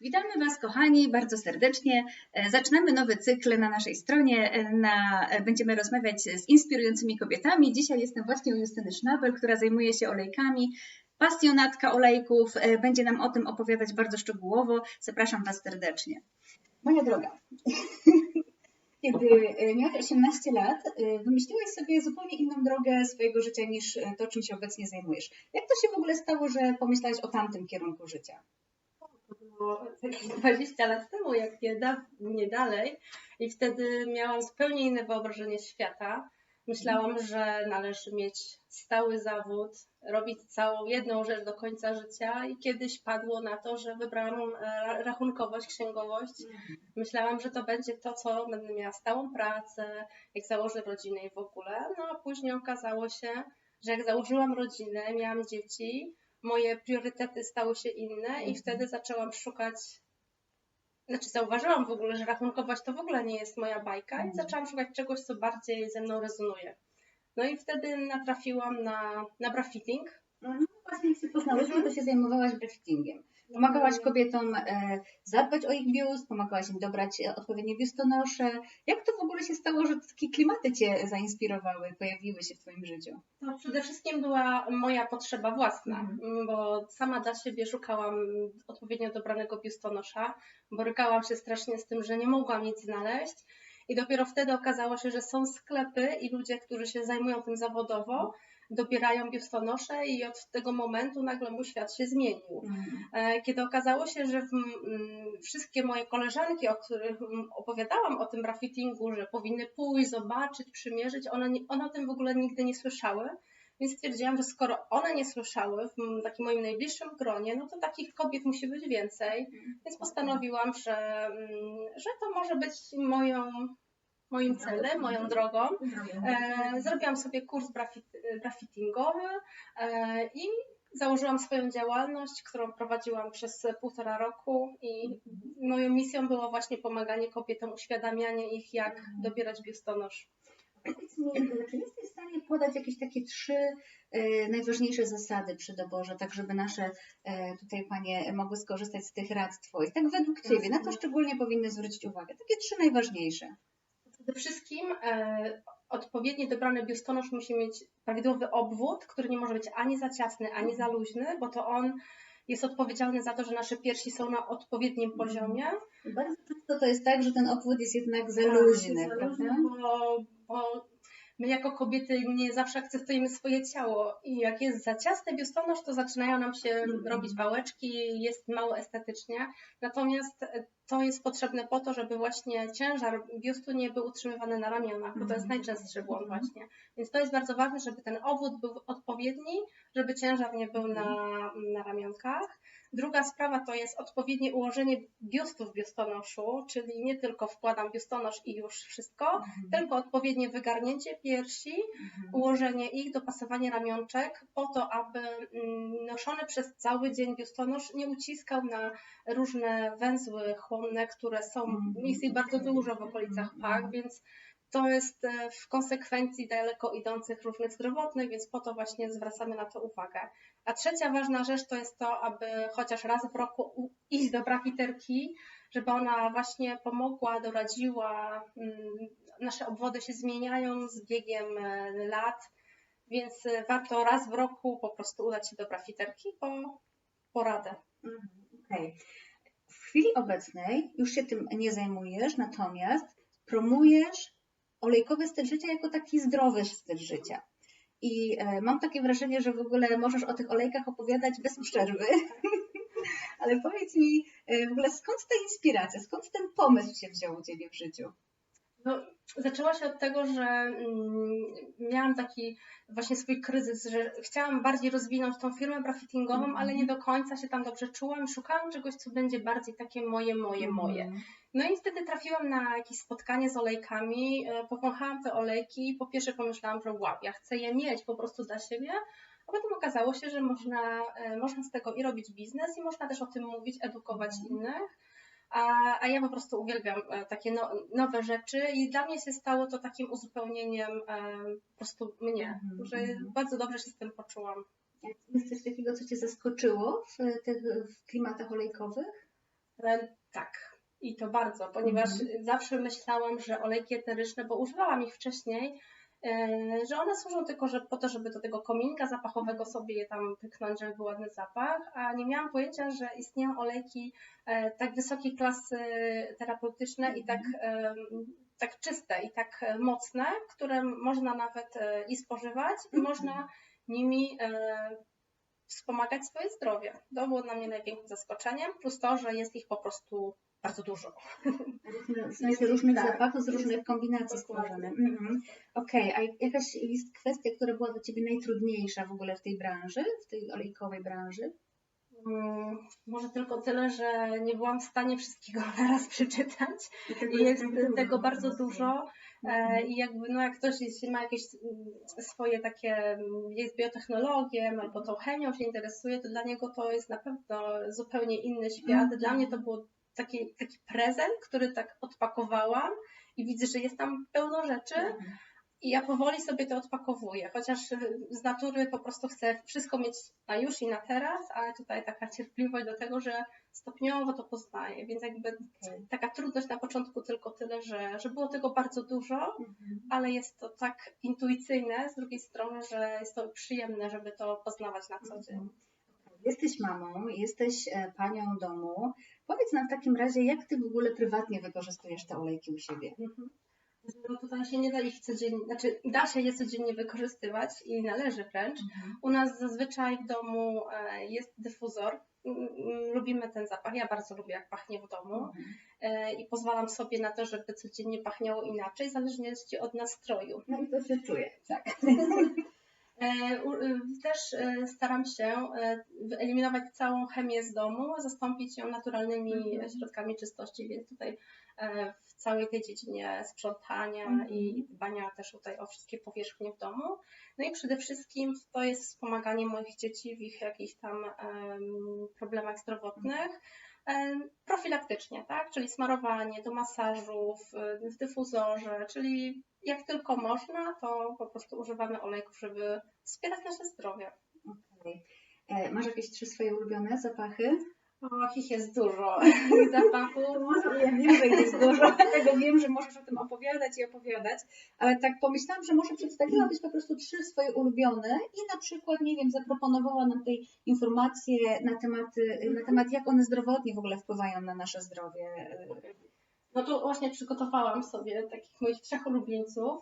Witamy Was, kochani, bardzo serdecznie. E, zaczynamy nowy cykl na naszej stronie. E, na, e, będziemy rozmawiać z inspirującymi kobietami. Dzisiaj jestem właśnie u Justyny Sznabel, która zajmuje się olejkami. Pasjonatka olejków. Będzie nam o tym opowiadać bardzo szczegółowo. Zapraszam Was serdecznie. Moja droga, kiedy miałaś 18 lat, wymyśliłaś sobie zupełnie inną drogę swojego życia niż to, czym się obecnie zajmujesz. Jak to się w ogóle stało, że pomyślałaś o tamtym kierunku życia? Było 20 lat temu, jak nie, da, nie dalej. I wtedy miałam zupełnie inne wyobrażenie świata. Myślałam, że należy mieć stały zawód, robić całą jedną rzecz do końca życia i kiedyś padło na to, że wybrałam e, rachunkowość, księgowość. Myślałam, że to będzie to, co będę miała stałą pracę, jak założę rodzinę i w ogóle. No a później okazało się, że jak założyłam rodzinę, miałam dzieci, moje priorytety stały się inne i mhm. wtedy zaczęłam szukać. Znaczy, zauważyłam w ogóle, że rachunkowość to w ogóle nie jest moja bajka i mhm. zaczęłam szukać czegoś, co bardziej ze mną rezonuje. No i wtedy natrafiłam na, na brafitting. No, no właśnie, jak się poznałyśmy, to się zajmowałaś brafittingiem. Pomagałaś kobietom e, zadbać o ich biust, pomagałaś im dobrać e, odpowiednie biustonosze. Jak to w ogóle się stało, że takie klimaty Cię zainspirowały, pojawiły się w Twoim życiu? To przede wszystkim była moja potrzeba własna, mhm. bo sama dla siebie szukałam odpowiednio dobranego biustonosza. Borykałam się strasznie z tym, że nie mogłam nic znaleźć. I dopiero wtedy okazało się, że są sklepy i ludzie, którzy się zajmują tym zawodowo, dobierają biustonosze i od tego momentu nagle mój świat się zmienił. Mhm. Kiedy okazało się, że wszystkie moje koleżanki, o których opowiadałam o tym brafittingu, że powinny pójść, zobaczyć, przymierzyć, one, one o tym w ogóle nigdy nie słyszały. Więc stwierdziłam, że skoro one nie słyszały w takim moim najbliższym gronie, no to takich kobiet musi być więcej. Mhm. Więc postanowiłam, że, że to może być moją moim celem, moją drogą. E, zrobiłam sobie kurs grafittingowy e, i założyłam swoją działalność, którą prowadziłam przez półtora roku i moją misją było właśnie pomaganie kobietom, uświadamianie ich, jak dobierać biustonosz. Powiedz mi, czy jesteś w stanie podać jakieś takie trzy e, najważniejsze zasady przy doborze, tak żeby nasze tutaj panie mogły skorzystać z tych rad Twoich? Tak według Ciebie, na to szczególnie powinny zwrócić uwagę. Takie trzy najważniejsze. Przede wszystkim e, odpowiednio dobrany biustonosz musi mieć prawidłowy obwód, który nie może być ani za ciasny, ani za luźny, bo to on jest odpowiedzialny za to, że nasze piersi są na odpowiednim poziomie. Bardzo często to jest tak, że ten obwód jest jednak za tak, luźny, tak, prawda? Bo, bo my jako kobiety nie zawsze akceptujemy swoje ciało i jak jest za ciasny biustonosz, to zaczynają nam się mm. robić wałeczki, jest mało estetycznie. Natomiast to jest potrzebne po to, żeby właśnie ciężar biustu nie był utrzymywany na ramionach, bo to jest mhm. najczęstszy błąd mhm. właśnie. Więc to jest bardzo ważne, żeby ten obwód był odpowiedni, żeby ciężar nie był na, na ramionkach. Druga sprawa to jest odpowiednie ułożenie biustu w biustonoszu, czyli nie tylko wkładam biustonosz i już wszystko, mhm. tylko odpowiednie wygarnięcie piersi, mhm. ułożenie ich, dopasowanie ramionczek po to, aby mm, noszony przez cały dzień biustonosz nie uciskał na różne węzły które są, mhm. jest ich bardzo dużo w okolicach mhm. pach, więc to jest e, w konsekwencji daleko idących różnych zdrowotnych, więc po to właśnie zwracamy na to uwagę. A trzecia ważna rzecz to jest to, aby chociaż raz w roku iść do brafiterki, żeby ona właśnie pomogła, doradziła. Mm, nasze obwody się zmieniają z biegiem e, lat, więc e, warto raz w roku po prostu udać się do brafiterki po poradę. Mhm, okay. Chwili obecnej już się tym nie zajmujesz, natomiast promujesz olejkowy styl życia jako taki zdrowy styl życia. I e, mam takie wrażenie, że w ogóle możesz o tych olejkach opowiadać bez przerwy. Ale powiedz mi e, w ogóle skąd ta inspiracja, skąd ten pomysł się wziął u Ciebie w życiu? No, zaczęła się od tego, że mm, miałam taki właśnie swój kryzys, że chciałam bardziej rozwinąć tą firmę brafittingową, mm. ale nie do końca się tam dobrze czułam. Szukałam czegoś, co będzie bardziej takie moje, moje, mm. moje. No i wtedy trafiłam na jakieś spotkanie z olejkami, e, powąchałam te olejki i po pierwsze pomyślałam, że wow, ja chcę je mieć po prostu dla siebie, a potem okazało się, że można, e, można z tego i robić biznes i można też o tym mówić, edukować mm. innych. A, a ja po prostu uwielbiam e, takie no, nowe rzeczy i dla mnie się stało to takim uzupełnieniem e, po prostu mnie, -hmm. że mhm. bardzo dobrze się z tym poczułam. Jest coś takiego, co Cię zaskoczyło w tych w klimatach olejkowych? E, tak. I to bardzo, ponieważ Mhm. zawsze myślałam, że olejki eteryczne, bo używałam ich wcześniej, że one służą tylko że, po to, żeby do tego kominka zapachowego sobie je tam pyknąć, żeby był ładny zapach, a nie miałam pojęcia, że istnieją olejki e, tak wysokiej klasy terapeutyczne i tak, e, tak czyste i tak e, mocne, które można nawet e, i spożywać i Mhm. można nimi e, wspomagać swoje zdrowie. To było dla mnie największym zaskoczeniem, plus to, że jest ich po prostu bardzo dużo. Różne, w sensie różnych Tak. zapachów z różnych kombinacji stworzone. Mhm. Okej, a jakaś jest kwestia, która była dla Ciebie najtrudniejsza w ogóle w tej branży, w tej olejkowej branży? Mm, Może tylko tyle, że nie byłam w stanie wszystkiego naraz przeczytać. I jest tak dużo tego po bardzo dużo. E, Mhm. I jakby, no jak ktoś jest, ma jakieś mm, swoje takie, mm, jest biotechnologiem albo tą chemią się interesuje, to dla niego to jest na pewno zupełnie inny świat. Mhm. Dla mnie to był taki, taki prezent, który tak odpakowałam i widzę, że jest tam pełno rzeczy Mhm. i ja powoli sobie to odpakowuję, chociaż y, z natury po prostu chcę wszystko mieć na już i na teraz, ale tutaj taka cierpliwość do tego, że stopniowo to poznaję, więc jakby Okej. taka trudność na początku tylko tyle, że, że było tego bardzo dużo, Mhm. ale jest to tak intuicyjne z drugiej strony, że jest to przyjemne, żeby to poznawać na co dzień. Mhm. Jesteś mamą, jesteś e, panią domu. Powiedz nam w takim razie, jak Ty w ogóle prywatnie wykorzystujesz te olejki u siebie? Mhm. No tutaj się nie da ich codziennie, znaczy da się je codziennie wykorzystywać i należy wręcz. U nas zazwyczaj w domu e, jest dyfuzor. Mm, mm, Lubimy ten zapach. Ja bardzo lubię, jak pachnie w domu Mhm. e, i pozwalam sobie na to, żeby codziennie pachniało inaczej, zależnie od nastroju. No i to się czuje. Tak. E, y, Też e, staram się e, wyeliminować całą chemię z domu, zastąpić ją naturalnymi Mhm. środkami czystości, więc tutaj w całej tej dziedzinie sprzątania Mhm. i dbania też tutaj o wszystkie powierzchnie w domu. No i przede wszystkim to jest wspomaganie moich dzieci w ich jakichś tam em, problemach zdrowotnych. Profilaktycznie, tak? Czyli smarowanie do masażów, y, w dyfuzorze, czyli jak tylko można, to po prostu używamy olejków, żeby wspierać nasze zdrowie. Okej. E, Masz jakieś trzy swoje ulubione zapachy? Och, ich jest dużo zapachów. Ja wiem, że jest dużo, dlatego wiem, że możesz o tym opowiadać i opowiadać, ale tak pomyślałam, że może przedstawiłabyś po prostu trzy swoje ulubione i na przykład, nie wiem, zaproponowała nam tutaj informacje na temat, na temat jak one zdrowotnie w ogóle wpływają na nasze zdrowie. No to właśnie przygotowałam sobie takich moich trzech ulubieńców.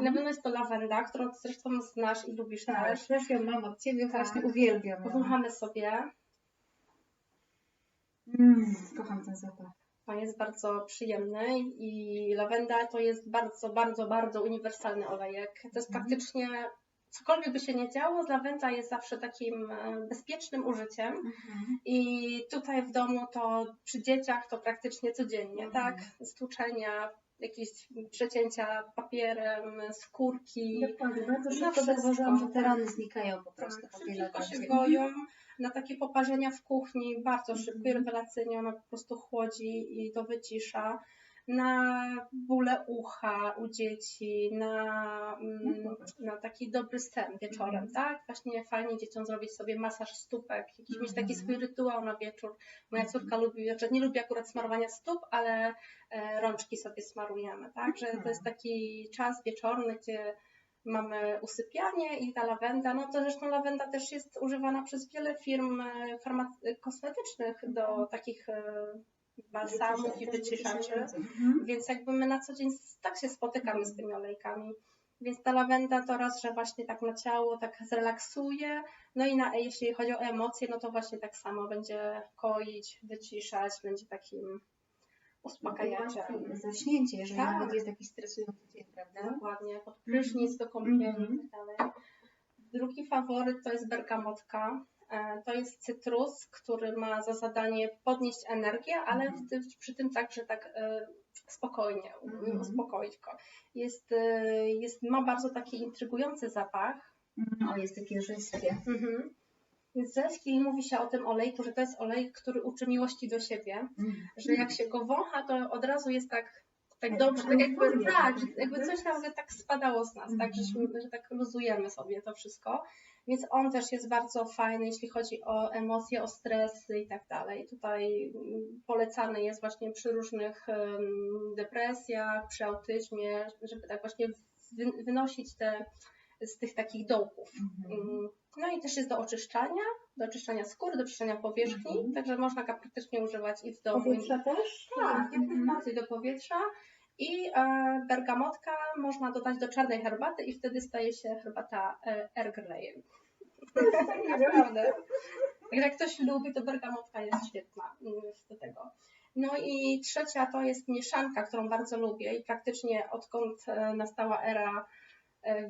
Na pewno jest to lawenda, którą zresztą znasz i lubisz Tak, też. też ją mam od Ciebie, Tak. właśnie uwielbiam ją. Powąchamy sobie. Mm, kocham ten zapach. On jest bardzo przyjemny i lawenda to jest bardzo, bardzo, bardzo uniwersalny olejek. To jest Mhm. praktycznie, cokolwiek by się nie działo, lawenda jest zawsze takim e, bezpiecznym użyciem. Mhm. I tutaj w domu to przy dzieciach to praktycznie codziennie, Mhm. tak? Stłuczenia, jakieś przecięcia papierem, skórki. Dokładnie, bardzo szybko zauważyłam, że te rany znikają po prostu Tak, szybciutko się goją. Na takie poparzenia w kuchni bardzo Mhm. szybko i rewelacyjnie ona po prostu chłodzi i to wycisza. Na bóle ucha u dzieci, na, mm, Mhm. na taki dobry sen wieczorem, Mhm. tak? Właśnie fajnie dzieciom zrobić sobie masaż stópek, jakiś mieć taki Mhm. swój rytuał na wieczór. Moja córka lubi, znaczy nie lubi akurat smarowania stóp, ale e, rączki sobie smarujemy, tak? Że to jest taki czas wieczorny, gdzie mamy usypianie i ta lawenda, no to zresztą lawenda też jest używana przez wiele firm e, farmac- kosmetycznych do takich e, balsamów i wyciszaczy. Mhm. Więc jakby my na co dzień tak się spotykamy z tymi olejkami. Więc ta lawenda to raz, że właśnie tak na ciało tak zrelaksuje, no i na, jeśli chodzi o emocje, no to właśnie tak samo będzie koić, wyciszać, będzie takim uspokajaczem. Zaśnięcie, jeżeli Tak. nawet jest jakiś stresujący dzień, prawda? Dokładnie, pod prysznic do kąpieli Mhm. i tak dalej. Drugi faworyt to jest bergamotka. E, To jest cytrus, który ma za zadanie podnieść energię, ale Mhm. w tym, przy tym także tak e, spokojnie, Mhm. uspokoić go. Jest, e, jest, ma bardzo taki intrygujący zapach. Mhm. O, jest takie rzeźkie. Mhm. Rzeźki i mówi się o tym olejku, że to jest olej, który uczy miłości do siebie, Mhm. że jak się go wącha, to od razu jest tak, tak Jak dobrze, tak jakby, tak, jakby coś tam tak spadało z nas, tak, Mhm. żeśmy, że tak luzujemy sobie to wszystko. Więc on też jest bardzo fajny, jeśli chodzi o emocje, o stresy i tak dalej. Tutaj mm, polecany jest właśnie przy różnych depresjach, przy autyzmie, żeby tak właśnie wy- wynosić te z tych takich dołków. Mhm. Mm, No i też jest do oczyszczania, do oczyszczania skóry, do oczyszczania powierzchni, Mhm. także można go praktycznie używać i w domu. Powietrza też? Tak, jak najbardziej do powietrza. I e, bergamotka można dodać do czarnej herbaty i wtedy staje się herbata e, Earl Grey. Naprawdę. Jak ktoś lubi, to bergamotka jest świetna mm, do tego. No i trzecia to jest mieszanka, którą bardzo lubię i praktycznie odkąd e, nastała era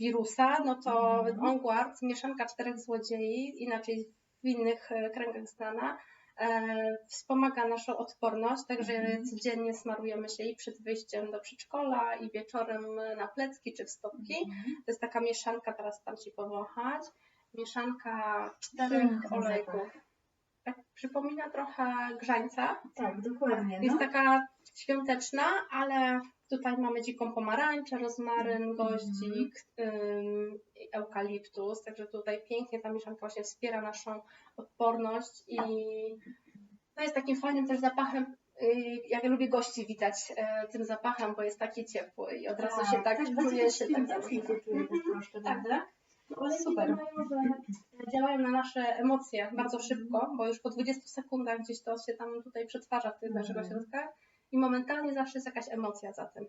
wirusa, no to Mhm. Onguard, mieszanka czterech złodziei, inaczej w innych e, kręgach znana, e, wspomaga naszą odporność, także Mhm. codziennie smarujemy się i przed wyjściem do przedszkola i wieczorem na plecki czy w stopki. Mhm. To jest taka mieszanka, teraz tam Ci powąchać, mieszanka czterech olejków. Tak przypomina trochę grzańca. Tak, dokładnie. Jest No. taka świąteczna, ale tutaj mamy dziką pomarańczę, rozmaryn, Mhm. goździk, i eukaliptus, także tutaj pięknie ta mieszanka właśnie wspiera naszą odporność i to jest takim fajnym też zapachem. y, Ja lubię gości witać e, tym zapachem, bo jest taki ciepły i od razu się tak bardziej czuje się tak też troszkę, Tak. prawda? Olejki Super. działają, że działają na nasze emocje bardzo szybko, bo już po 20 sekundach gdzieś to się tam tutaj przetwarza w tych naszych Mhm. ośrodkach i momentalnie zawsze jest jakaś emocja za tym.